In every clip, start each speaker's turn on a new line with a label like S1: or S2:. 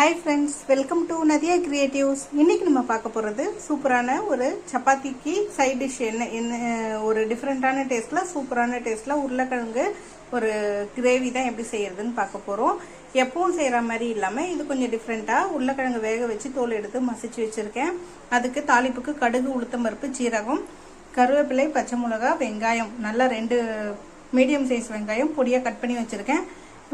S1: Hi friends welcome to Nadia creatives இன்றைக்கி நம்ம பார்க்க போகிறது சூப்பரான ஒரு சப்பாத்திக்கு சைட் டிஷ் என்ன என்ன ஒரு டிஃப்ரெண்ட்டான டேஸ்ட்டில் சூப்பரான டேஸ்ட்டில் உருளைக்கிழங்கு ஒரு கிரேவி தான் எப்படி செய்கிறதுன்னு பார்க்க போகிறோம் எப்பவும் செய்கிற மாதிரி இல்லாமல் இது கொஞ்சம் டிஃப்ரெண்ட்டாக உருளைக்கிழங்கு வேக வச்சு தோல் எடுத்து மசிச்சு வச்சுருக்கேன். அதுக்கு தாளிப்புக்கு கடுகு உளுத்தம் பருப்பு சீரகம் கருவேப்பிலை பச்சை மிளகா வெங்காயம் நல்லா ரெண்டு மீடியம் சைஸ் வெங்காயம் பொடியாக கட் பண்ணி வச்சுருக்கேன்.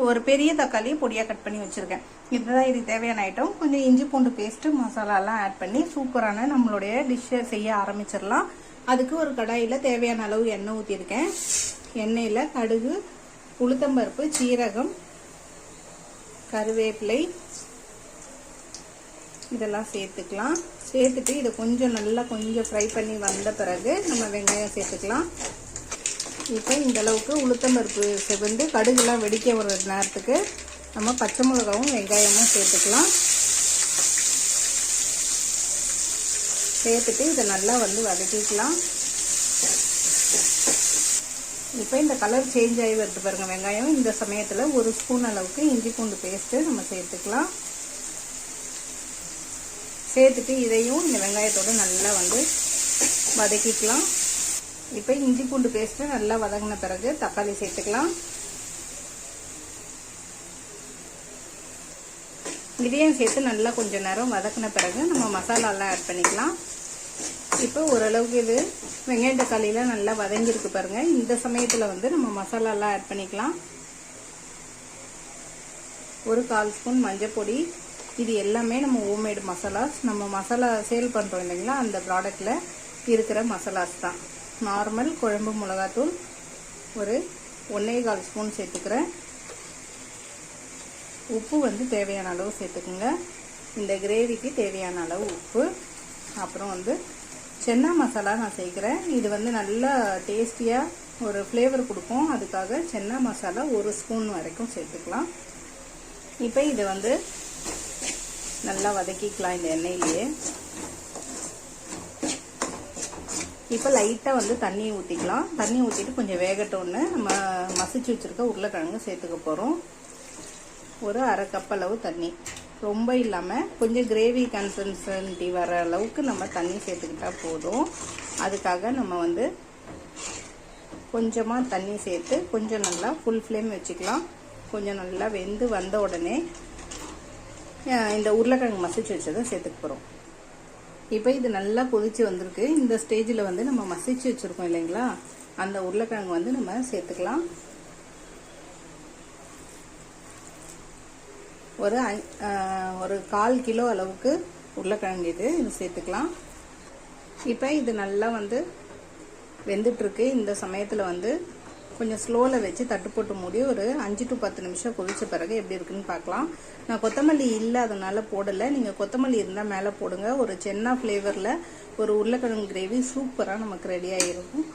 S1: ஒரு பெரிய தக்காளி பொடியாக கட் பண்ணி வச்சுருக்கேன். இதுதான் இது தேவையான ஐட்டம் கொஞ்சம் இஞ்சி பூண்டு பேஸ்ட்டு மசாலாலாம் ஆட் பண்ணி சூப்பரான நம்மளுடைய டிஷ்ஷை செய்ய ஆரம்பிச்சிடலாம். அதுக்கு ஒரு கடாயில் தேவையான அளவு எண்ணெய் ஊற்றிருக்கேன் எண்ணெயில் கடுகு உளுத்தம்பருப்பு சீரகம் கருவேப்பிலை இதெல்லாம் சேர்த்துக்கலாம். சேர்த்துட்டு இதை கொஞ்சம் நல்லா கொஞ்சம் ஃப்ரை பண்ணி வந்த பிறகு நம்ம வெங்காயம் சேர்த்துக்கலாம். இப்போ இந்த அளவுக்கு உளுத்தம்பருப்பு செவந்து கடுகுலாம் வெடிக்க ஒரு நேரத்துக்கு நம்ம பச்சை மிளகாவும் வெங்காயமும் சேர்த்துக்கலாம். சேர்த்துட்டு இதை நல்லா வந்து வதக்கிக்கலாம். இப்போ இந்த கலர் சேஞ்ச் ஆகி வருது பாருங்கள் வெங்காயம். இந்த சமயத்தில் ஒரு ஸ்பூன் அளவுக்கு இஞ்சி பூண்டு பேஸ்ட்டு நம்ம சேர்த்துக்கலாம். சேர்த்துட்டு இதையும் இந்த வெங்காயத்தோடு நல்லா வந்து வதக்கிக்கலாம். இப்போ இஞ்சி பூண்டு பேஸ்ட்டு நல்லா வதங்கின பிறகு தக்காளி சேர்த்துக்கலாம். இதையும் சேர்த்து நல்லா கொஞ்சம் நேரம் வதக்கின பிறகு நம்ம மசாலாலாம் ஆட் பண்ணிக்கலாம். இப்போ ஓரளவுக்கு இது வெங்காயம் தக்காளியில் நல்லா வதங்கியிருக்கு பாருங்கள் இந்த சமயத்தில் வந்து நம்ம மசாலாலாம் ஆட் பண்ணிக்கலாம். ஒரு கால் ஸ்பூன் மஞ்சள் பொடி. இது எல்லாமே நம்ம ஹோம்மேடு மசாலாஸ். நம்ம மசாலா சேல் பண்ணுறோம் இல்லைங்களா? அந்த ப்ராடக்டில் இருக்கிற மசாலாஸ் தான். நார்மல் குழம்பு மிளகாத்தூள் ஒரு ஒன்றே கால் ஸ்பூன் சேர்த்துக்கிறேன். உப்பு வந்து தேவையான அளவு சேர்த்துக்குங்க. இந்த கிரேவிக்கு தேவையான அளவு உப்பு. அப்புறம் வந்து சென்னா மசாலா நான் சேர்க்குறேன். இது வந்து நல்லா டேஸ்டியாக ஒரு ஃப்ளேவர் கொடுக்கும். அதுக்காக சென்னா மசாலா ஒரு ஸ்பூன் வரைக்கும் சேர்த்துக்கலாம். இப்போ இதை வந்து நல்லா வதக்கிக்கலாம் இந்த எண்ணெயிலேயே. இப்போ லைட்டாக வந்து தண்ணி ஊற்றிக்கலாம் தண்ணி ஊற்றிட்டு கொஞ்சம் வேகட்டோன்னு நம்ம மசிச்சு வச்சுருக்க உருளைக்கிழங்கு சேர்த்துக்க போகிறோம் ஒரு அரை கப் அளவு தண்ணி. ரொம்ப இல்லாமல் கொஞ்சம் கிரேவி கன்சன்சன்டி வர அளவுக்கு நம்ம தண்ணி சேர்த்துக்கிட்டா போதும். அதுக்காக நம்ம வந்து கொஞ்சமாக தண்ணி சேர்த்து கொஞ்சம் நல்லா ஃபுல் ஃப்ளேம் வச்சுக்கலாம். கொஞ்சம் நல்லா வெந்து வந்த உடனே இந்த உருளைக்கிழங்கு மசிச்சு வச்சதை சேர்த்துக்க போகிறோம் இப்போ இது நல்லா கொதிச்சு வந்திருக்கு. இந்த ஸ்டேஜில் வந்து நம்ம மசிச்சு வச்சுருக்கோம் இல்லைங்களா? அந்த உருளைக்கிழங்கு வந்து நம்ம சேர்த்துக்கலாம். ஒரு ஒரு கால் கிலோ அளவுக்கு உருளைக்கிழங்கு இது. இது சேர்த்துக்கலாம். இப்போ இது நல்லா வந்து வெந்துட்டுருக்கு இந்த சமயத்தில் வந்து கொஞ்சம் ஸ்லோவில் வச்சு தட்டு போட்டு மூடி ஒரு அஞ்சு டு பத்து நிமிஷம் கொதிச்ச பிறகு எப்படி இருக்குன்னு பார்க்கலாம். நான் கொத்தமல்லி இல்லை அதனால் போடலை. நீங்கள் கொத்தமல்லி இருந்தால் மேலே போடுங்க. ஒரு சென்னா ஃப்ளேவரில் ஒரு உருளைக்கிழங்கு கிரேவி சூப்பராக நமக்கு ரெடி ஆகிருக்கும்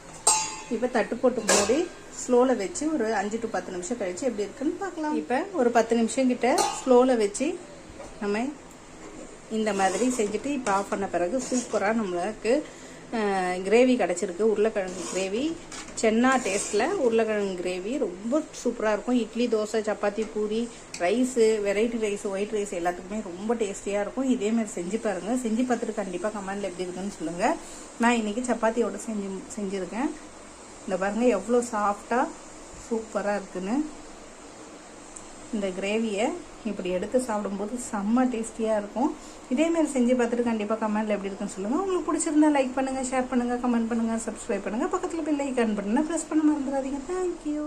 S1: இப்போ தட்டு போட்டு மூடி ஸ்லோவில் வச்சு ஒரு அஞ்சு டு பத்து நிமிஷம் கழித்து எப்படி இருக்குன்னு பார்க்கலாம். இப்போ ஒரு பத்து நிமிஷம் கிட்ட ஸ்லோவில் வச்சு நம்ம இந்த மாதிரி செஞ்சுட்டு இப்போ ஆஃப் பண்ண பிறகு சூப்பராக நம்மளுக்கு கிரேவி கிடச்சிருக்கு. உருளைக்கிழங்கு கிரேவி சென்னா டேஸ்ட்டில் உருளைக்கிழங்கு கிரேவி ரொம்ப சூப்பராக இருக்கும். Idli dosa chapati puri rice variety rice white rice எல்லாத்துக்குமே ரொம்ப டேஸ்டியாக இருக்கும். இதேமாதிரி செஞ்சு பாருங்கள் செஞ்சு பார்த்துட்டு கண்டிப்பாக கமெண்டில் எப்படி இருக்குன்னு சொல்லுங்கள் நான் இன்றைக்கி சப்பாத்தியோடு செஞ்சு செஞ்சுருக்கேன். இந்த பாருங்கள் எவ்வளோ சாஃப்டாக சூப்பராக இருக்குன்னு. இந்த கிரேவியை இப்படி எடுத்து சாப்பிடும்போது செம்ம டேஸ்டியாக இருக்கும். இதேமாரி செஞ்சு பார்த்துட்டு கண்டிப்பாக கமெண்ட்டில் எப்படி இருக்குன்னு சொல்லுங்கள் உங்களுக்கு பிடிச்சிருந்தா லைக் பண்ணுங்கள் ஷேர் பண்ணுங்கள் கமெண்ட் பண்ணுங்கள் சப்ஸ்கிரைப் பண்ணுங்கள் பக்கத்தில் பெல் ஐக்கான் பண்ணுங்கள் ப்ரெஸ் பண்ண மறந்துடாதீங்க. தேங்க்யூ